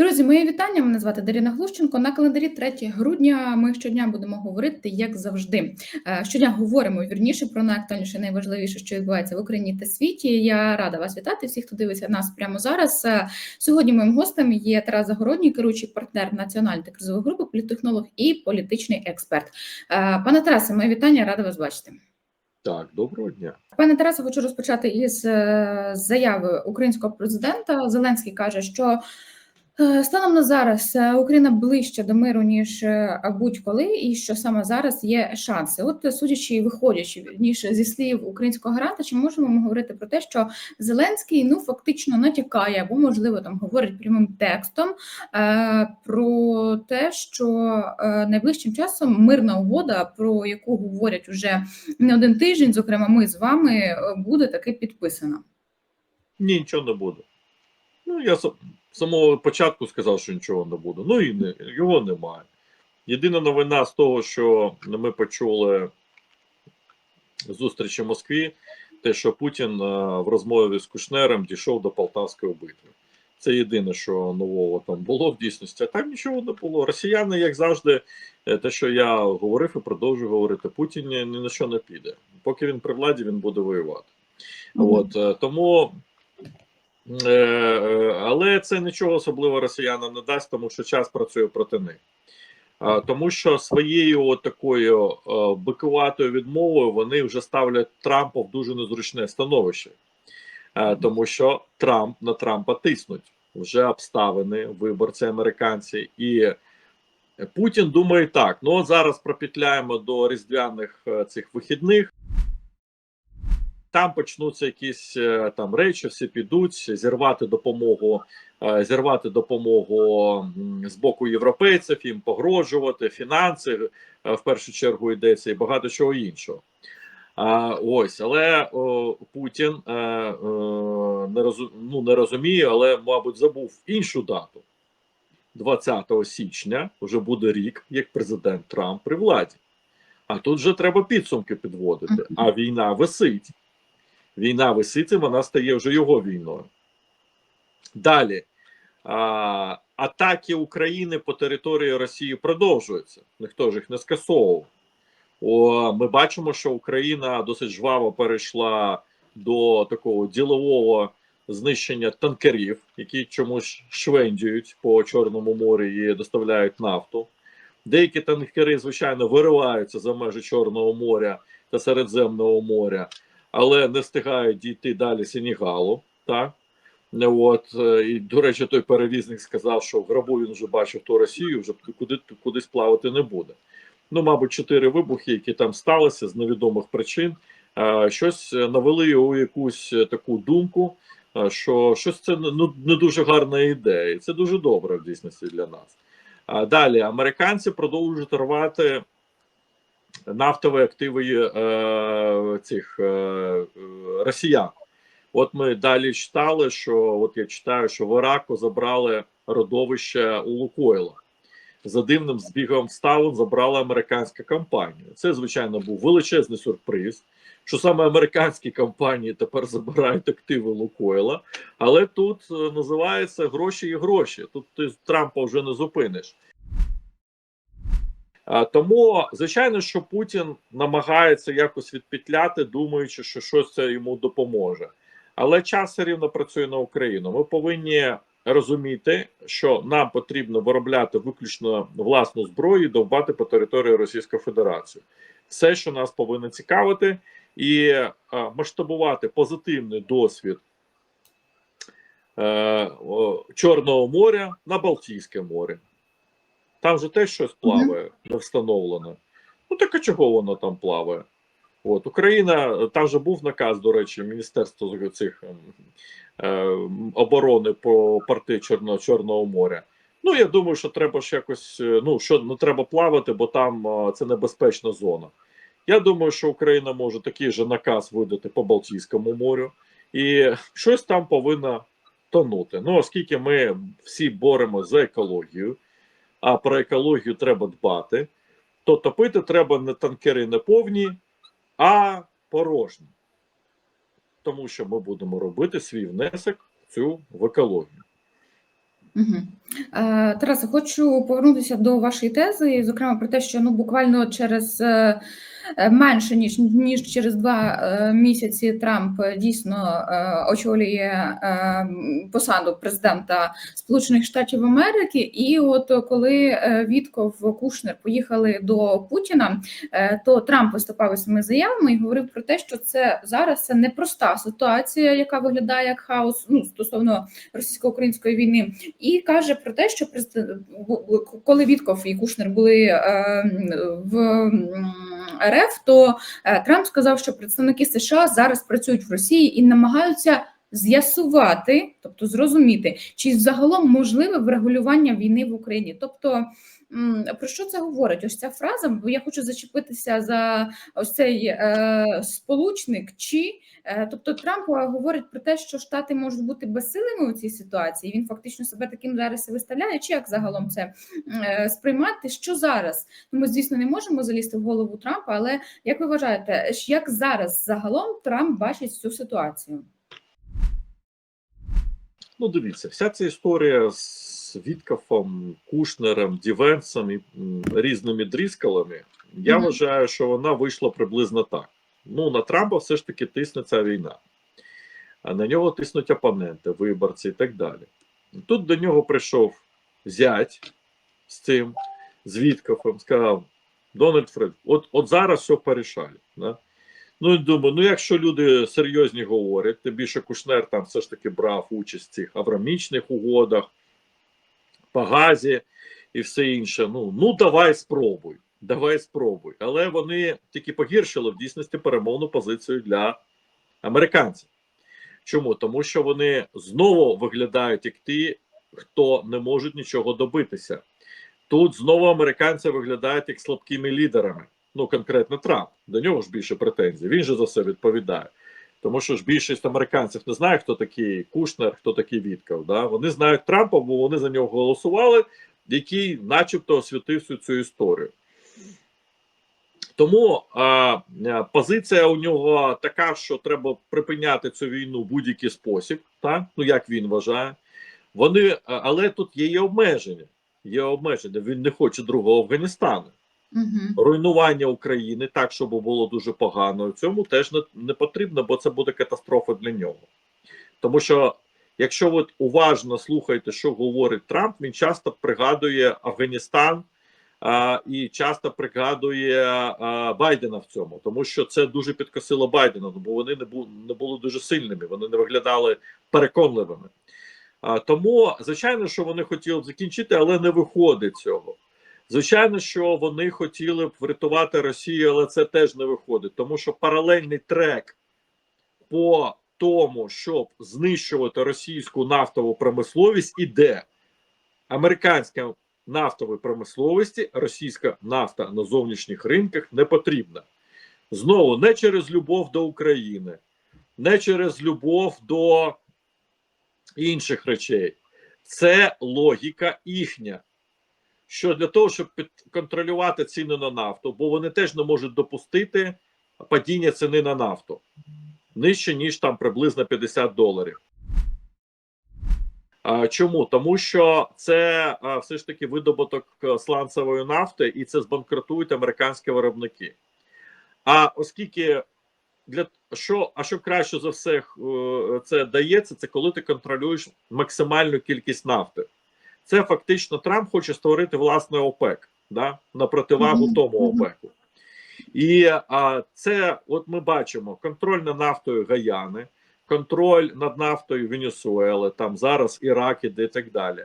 Друзі, мої вітання. Мене звати Даріна Глущенко. На календарі 3 грудня ми щодня будемо говорити, як завжди. Е, Щодня говоримо вірніше про найактуальніше, найважливіше, що відбувається в Україні та світі. Я рада вас вітати. Всіх, хто дивиться нас прямо зараз. Е, Сьогодні моїм гостем є Тарас Загородній, керуючий партнер національної та кризової групи, політтехнолог і політичний експерт. Е, Пане Тарасе, моє вітання, рада вас бачити. Так, доброго дня. Пане Тарасе, хочу розпочати із заяви українського президента. Зеленський каже, що станом на зараз е, Україна ближче до миру ніж е, будь-коли, і що саме зараз є шанси. От е, судячи і виходячи ніж зі слів українського гаранта, чи можемо ми говорити про те, що Зеленський ну фактично натякає або можливо там говорить прямим текстом е, про те, що е, найближчим часом мирна угода, про яку говорять уже не один тиждень, зокрема, ми з вами е, буде таки підписана. Ні, нічого не буде. Ну, я самого початку сказав, що нічого не буде. Ну і не, його немає. Єдина новина з того, що ми почули зустрічі в Москві, те, що Путін е, в розмові з Кушнером дійшов до Полтавської битви. Це єдине, що нового там було в дійсності. А там нічого не було. Росіяни, як завжди, е, те, що я говорив і продовжую говорити, Путін ні, на що не піде. Поки він при владі, він буде воювати. Мгм. От е, тому. Е, е, але це нічого особливо росіянам не дасть, тому що час працює проти них. Тому що своєю такою е, бикуватою відмовою вони вже ставлять Трампа в дуже незручне становище, тому що Трамп на Трампа тиснуть вже обставини, виборці американці, і Путін думає так: ну от зараз пропетляємо до різдвяних цих вихідних. Там почнуться якісь е, там речі, всі підуть зірвати допомогу, е, зірвати допомогу з боку європейців, їм погрожувати, фінанси е, в першу чергу йдеться і багато чого іншого. А, ось, але о, Путін е, е, не розу, ну, не розуміє, але, мабуть, забув іншу дату. 20 січня вже буде рік, як президент Трамп при владі. А тут вже треба підсумки підводити. А війна висить. Війна висить, і вона стає вже його війною. Далі. А, атаки України по території Росії продовжуються. Ніхто ж їх не скасовував. О, ми бачимо, що Україна досить жваво перейшла до такого ділового знищення танкерів, які чомусь швендюють по Чорному морі і доставляють нафту. Деякі танкери, звичайно, вириваються за межі Чорного моря та Середземного моря, але не встигають дійти далі Сенігалу. Так? От, е, і, до речі, той перевізник сказав, що в гробу він вже бачив ту Росію, вже куди, кудись плавати не буде. Ну, мабуть, чотири вибухи, які там сталися з невідомих причин, е, щось навели його якусь е, таку думку, е, що щось це ну, не дуже гарна ідея, це дуже добре в дійсності для нас. Далі американці продовжують рвати нафтові активи е, цих е, росіян. От ми далі читали, що от я читаю, що в Іраку забрали родовище у Лукойла. За дивним збігом ставин забрала американська компанія. Це, звичайно, був величезний сюрприз, що саме американські компанії тепер забирають активи Лукойла. Але тут е, називається гроші і гроші. Тут ти Трампа вже не зупиниш. А, Тому, звичайно, що Путін намагається якось відпетляти, думаючи, що щось це йому допоможе. Але час все рівно працює на Україну. Ми повинні розуміти, що нам потрібно виробляти виключно власну зброю і довбати по території Російської Федерації. Все, що нас повинно цікавити, і масштабувати позитивний досвід е, Чорного моря на Балтійське море. Там же теж щось плаває, не встановлено. Ну так а чого воно там плаває? От Україна, там же був наказ, до речі, Міністерства цих ем, е, оборони по порти Чорного Чорного моря. Ну, я думаю, що треба ж якось, е, ну, що не треба плавати, бо там е, це небезпечна зона. Я думаю, що Україна може такий же наказ видати по Балтійському морю, і щось там повинно тонути. Ну, оскільки ми всі боремося за екологію, а про екологію треба дбати, то топити треба не танкери не повні, а порожні. Тому що ми будемо робити свій внесок в цю в екологію. Угу. Е, Тарас, хочу повернутися до вашої тези, зокрема про те, що ну буквально через е, менше ніж ніж через два е, місяці Трамп е, дійсно е, очолює е, посаду президента Сполучених Штатів Америки. І от е, коли е, Вітков Кушнер поїхали до Путіна, е, то Трамп виступав із цими заявами і говорив про те, що це зараз це непроста ситуація, яка виглядає як хаос ну стосовно російсько-української війни, і каже про те, що коли Вітков і Кушнер були е, в РФ, то е, Трамп сказав, що представники США зараз працюють в Росії і намагаються з'ясувати, тобто зрозуміти, чи загалом можливе врегулювання війни в Україні. Тобто, про що це говорить? Ось ця фраза, бо я хочу зачепитися за ось цей е, сполучник, чи Е, Тобто Трамп говорить про те, що Штати можуть бути безсилими у цій ситуації. Він фактично себе таким зараз і виставляє. Чи як загалом це е, сприймати? Що зараз? Ну, Ми, звісно, не можемо залізти в голову Трампа, але як ви вважаєте, як зараз загалом Трамп бачить цю ситуацію? Ну, дивіться, вся ця історія з Віткафом, Кушнером, Дівенсом і різними дріскалами, я вважаю, що вона вийшла приблизно так. Ну, на Трампа все ж таки тисне ця війна, а на нього тиснуть опоненти, виборці і так далі. Тут до нього прийшов зять з цим, з Віткафом, сказав: Дональд Фред, от, от зараз все порішали. Да? Ну, думаю, ну якщо люди серйозні говорять, тим більше Кушнер там все ж таки брав участь в цих аврамічних угодах, по газі і все інше. Ну, ну давай спробуй. Давай спробуй. Але вони тільки погіршили в дійсності перемовну позицію для американців. Чому? Тому що вони знову виглядають як ті, хто не можуть нічого добитися. Тут знову американці виглядають як слабкими лідерами. Ну, конкретно Трамп. До нього ж більше претензій. Він же за все відповідає. Тому що ж більшість американців не знає, хто такий Кушнер, хто такий Вітков. Да? Вони знають Трампа, бо вони за нього голосували, який, начебто, освітив всю цю історію. Тому а, позиція у нього така, що треба припиняти цю війну в будь-який спосіб, так? ну як він вважає. Вони, але тут є обмеження. Є обмеження. Він не хоче другого Афганістану Угу. руйнування України так, щоб було дуже погано. Цьому теж не, не потрібно, бо це буде катастрофа для нього. Тому що, якщо ви уважно слухаєте, що говорить Трамп, він часто пригадує Афганістан а, і часто пригадує а, Байдена в цьому, тому що це дуже підкосило Байдена, бо вони не були, не були дуже сильними, вони не виглядали переконливими. А, тому, звичайно, що вони хотіли б закінчити, але не виходить цього. Звичайно, що вони хотіли б врятувати Росію, але це теж не виходить, тому що паралельний трек по тому, щоб знищувати російську нафтову промисловість, іде американська нафтової промисловості, російська нафта на зовнішніх ринках не потрібна. Знову не через любов до України, не через любов до інших речей. Це логіка їхня що для того, щоб контролювати ціни на нафту, бо вони теж не можуть допустити падіння ціни на нафту нижче, ніж там приблизно 50 доларів. Чому? Тому що це все ж таки видобуток е, сланцевої нафти, і це збанкрутують американські виробники. А оскільки для що, а що краще за все е, це дається, це коли ти контролюєш максимальну кількість нафти це фактично Трамп хоче створити власне ОПЕК да, на противагу тому. ОПЕКу. І а, це, от ми бачимо, контроль над нафтою Гаяни, контроль над нафтою Венесуели, там зараз Ірак іде і так далі.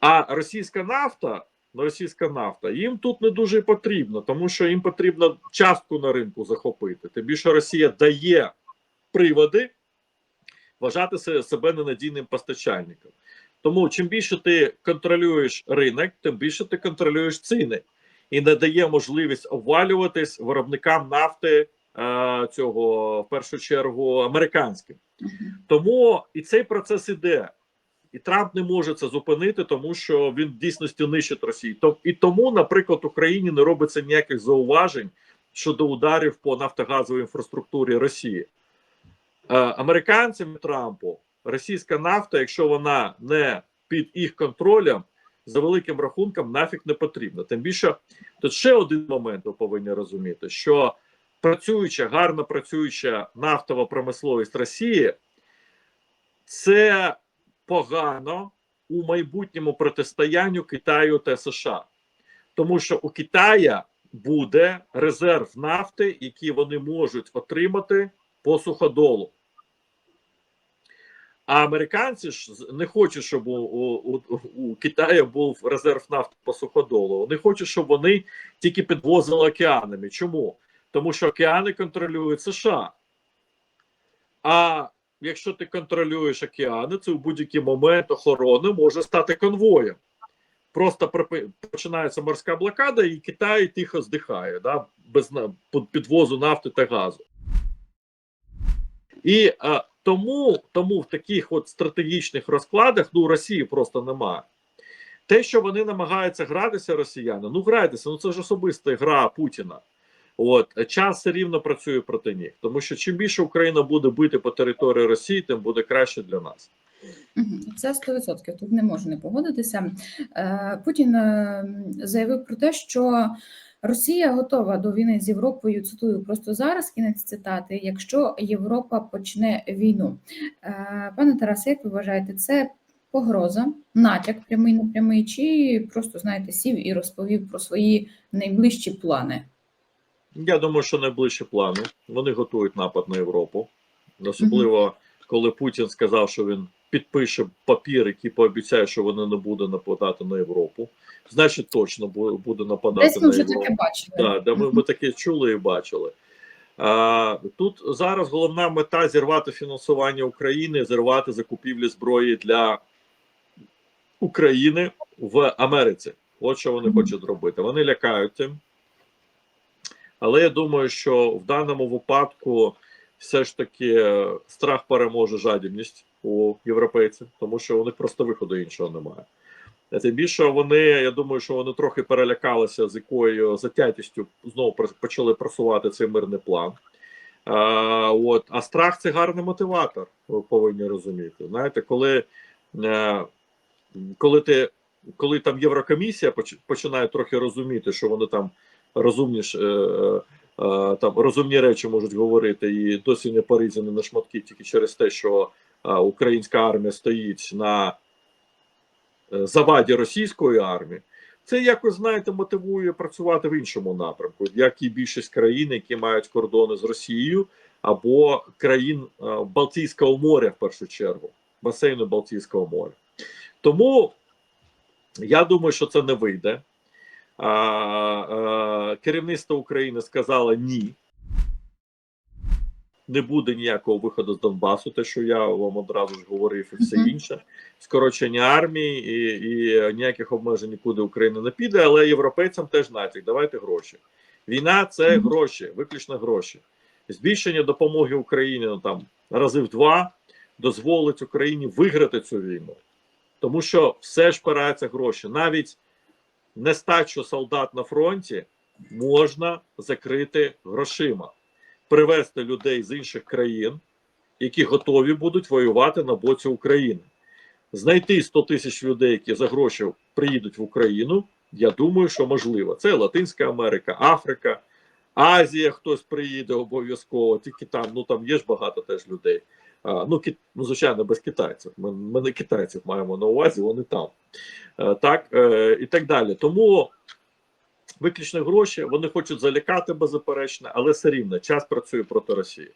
А російська нафта, російська нафта їм тут не дуже потрібно, тому що їм потрібно частку на ринку захопити. Тим більше Росія дає приводи вважати себе ненадійним постачальником. Тому чим більше ти контролюєш ринок, тим більше ти контролюєш ціни і не дає можливість обвалюватись виробникам нафти е, цього в першу чергу американським. Тому і цей процес іде. І Трамп не може це зупинити, тому що він в дійсності нищить Росію. І тому, наприклад, Україні не робиться ніяких зауважень щодо ударів по нафтогазовій інфраструктурі Росії. Е, американцям Трампу російська нафта, якщо вона не під їх контролем за великим рахунком нафіг не потрібно. Тим більше тут ще один момент ви повинні розуміти, що працююча, гарно працююча нафтова промисловість Росії, це погано у майбутньому протистоянню Китаю та США. Тому що у Китая буде резерв нафти, який вони можуть отримати по суходолу. А американці ж не хочуть, щоб у, у, у, Китаї був резерв нафти по суходолу. Вони хочуть, щоб вони тільки підвозили океанами. Чому? Тому що океани контролюють США. А якщо ти контролюєш океани, це в будь-який момент охорони може стати конвоєм. Просто починається морська блокада, і Китай тихо здихає, да, без підвозу нафти та газу. І е, тому, тому в таких от стратегічних розкладах ну Росії просто немає. Те, що вони намагаються гратися, росіяни, ну грайтеся, ну це ж особиста гра Путіна. От час все рівно працює проти них, тому що чим більше Україна буде бити по території Росії, тим буде краще для нас. Це 100%, тут не можу не погодитися. Е, Путін е, заявив про те, що Росія готова до війни з Європою. Цитую просто зараз кінець цитати. Якщо Європа почне війну, Е, пане Тарасе, як ви вважаєте, це погроза, натяк прямий непрямий, чи просто знаєте, сів і розповів про свої найближчі плани? Я думаю, що найближчі плани вони готують напад на Європу, особливо коли Путін сказав, що він підпише папір, який пообіцяє, що вони не буде нападати на Європу. Значить, точно буде нападати Десь ми на вже Європу. таке бачили. Да, да, ми, ми таке чули і бачили. А, тут зараз головна мета зірвати фінансування України, зірвати закупівлі зброї для України в Америці. От що вони хочуть зробити. Вони лякають. Але я думаю, що в даному випадку все ж таки страх переможе жадібність у європейців, тому що у них просто виходу іншого немає. Тим більше вони, я думаю, що вони трохи перелякалися, з якою затятістю знову почали просувати цей мирний план. А, от, а страх це гарний мотиватор, ви повинні розуміти. Знаєте, коли, е, коли, ти, коли там Єврокомісія починає трохи розуміти, що вони там розумні, е, е, там, розумні речі можуть говорити, і досі не порізані на шматки тільки через те, що українська армія стоїть на е, заваді російської армії, це якось знаєте мотивує працювати в іншому напрямку, як і більшість країн, які мають кордони з Росією, або країн е, Балтійського моря, в першу чергу, басейну Балтійського моря. Тому я думаю, що це не вийде. Керівництво України сказало ні. Не буде ніякого виходу з Донбасу, те, що я вам одразу ж говорив, і все інше. Скорочення армії і, і ніяких обмежень нікуди Україна не піде, але європейцям теж натяк. Давайте гроші. Війна це гроші, виключно гроші. Збільшення допомоги Україні ну, там рази в два дозволить Україні виграти цю війну. Тому що все ж впирається гроші. Навіть нестачу солдат на фронті можна закрити грошима, привезти людей з інших країн, які готові будуть воювати на боці України. Знайти 100 тисяч людей, які за гроші приїдуть в Україну. Я думаю, що можливо. Це Латинська Америка, Африка, Азія. Хтось приїде обов'язково. Тільки там, ну там є ж багато теж людей. А, ну, кі, ну, звичайно, без китайців. Ми, ми не китайців маємо на увазі, вони там. Е, так, е, і так далі. Тому виключно гроші вони хочуть залякати беззаперечно, але все рівно час працює проти Росії.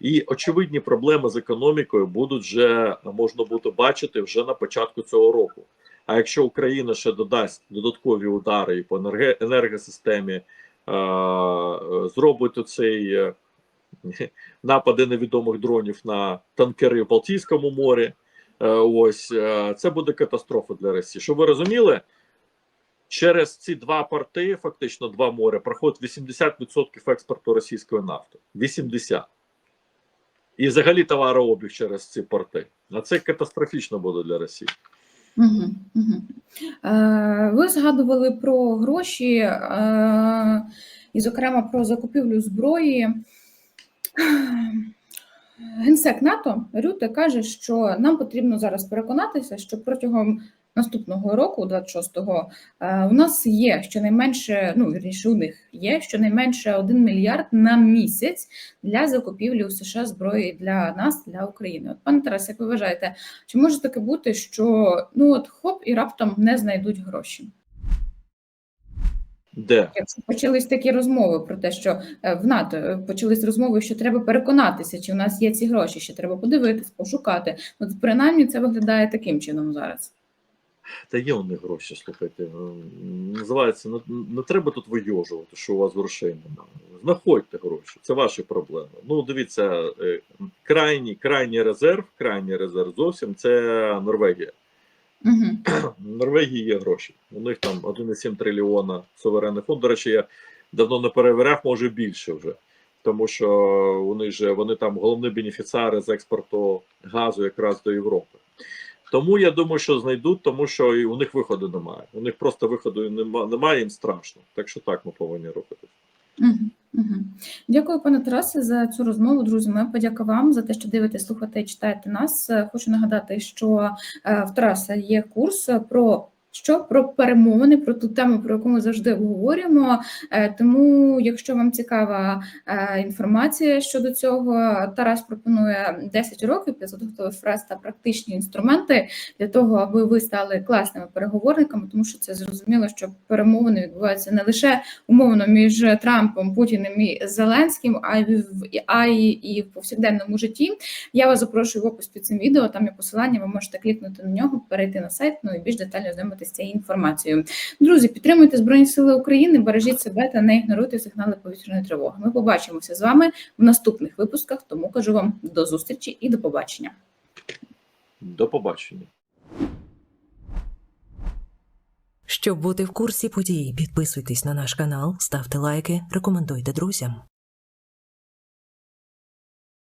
І очевидні проблеми з економікою будуть вже можна буде бачити вже на початку цього року. А якщо Україна ще додасть додаткові удари і по енергосистемі, е, зробить цей е, напади невідомих дронів на танкери в Балтійському морі, е, ось це буде катастрофа для Росії. Щоб ви розуміли, через ці два порти, фактично два моря, проходить 80% експорту російської нафти. 80%. І взагалі товарообіг через ці порти. А це катастрофічно буде для Росії. Е, ви згадували про гроші е, і, зокрема, про закупівлю зброї. Генсек НАТО Рюте каже, що нам потрібно зараз переконатися, що протягом наступного року, 26-го, е, у нас є щонайменше, ну вірніше, у них є щонайменше 1 мільярд на місяць для закупівлі у США зброї для нас, для України. От пане Тарас, як ви вважаєте, чи може таке бути, що ну от хоп і раптом не знайдуть гроші? Де? Якщо почались такі розмови про те, що е, в НАТО е, почались розмови, що треба переконатися, чи в нас є ці гроші, що треба подивитись, пошукати. От принаймні це виглядає таким чином зараз. Та є у них гроші, слухайте. Називається, не, не треба тут вийожувати, що у вас грошей немає. Знаходьте гроші, це ваші проблеми. Ну, дивіться, е, крайній, крайній резерв, крайній резерв зовсім це Норвегія. Угу. В Норвегії є гроші. У них там 1,7 трильйона суверенний фонд. До речі, я давно не перевіряв, може більше вже. Тому що вони ж вони там головні бенефіціари з експорту газу якраз до Європи. Тому я думаю, що знайдуть, тому що і у них виходу немає. У них просто виходу немає, немає, їм страшно. Так що так ми повинні робити. Дякую, пане Тарасе, за цю розмову. Друзі, моя подяка вам за те, що дивитесь, слухаєте читаєте нас. Е, Хочу нагадати, що е, в Тараса є курс про. Що про перемовини, про ту тему, про яку ми завжди обговорюємо. Е, Тому, якщо вам цікава е, інформація щодо цього, Тарас пропонує 10 років 500 готових фраз та практичні інструменти для того, аби ви стали класними переговорниками, тому що це зрозуміло, що перемовини відбуваються не лише умовно між Трампом, Путіним і Зеленським, а й в а й і в повсякденному житті. Я вас запрошую в опис під цим відео. Там є посилання. Ви можете клікнути на нього, перейти на сайт. Ну і більш детально знайомитися з цією інформацією. Друзі, підтримуйте Збройні Сили України, бережіть себе та не ігноруйте сигнали повітряної тривоги. Ми побачимося з вами в наступних випусках. Тому кажу вам до зустрічі і до побачення. До побачення. Щоб бути в курсі подій, підписуйтесь на наш канал, ставте лайки, рекомендуйте друзям.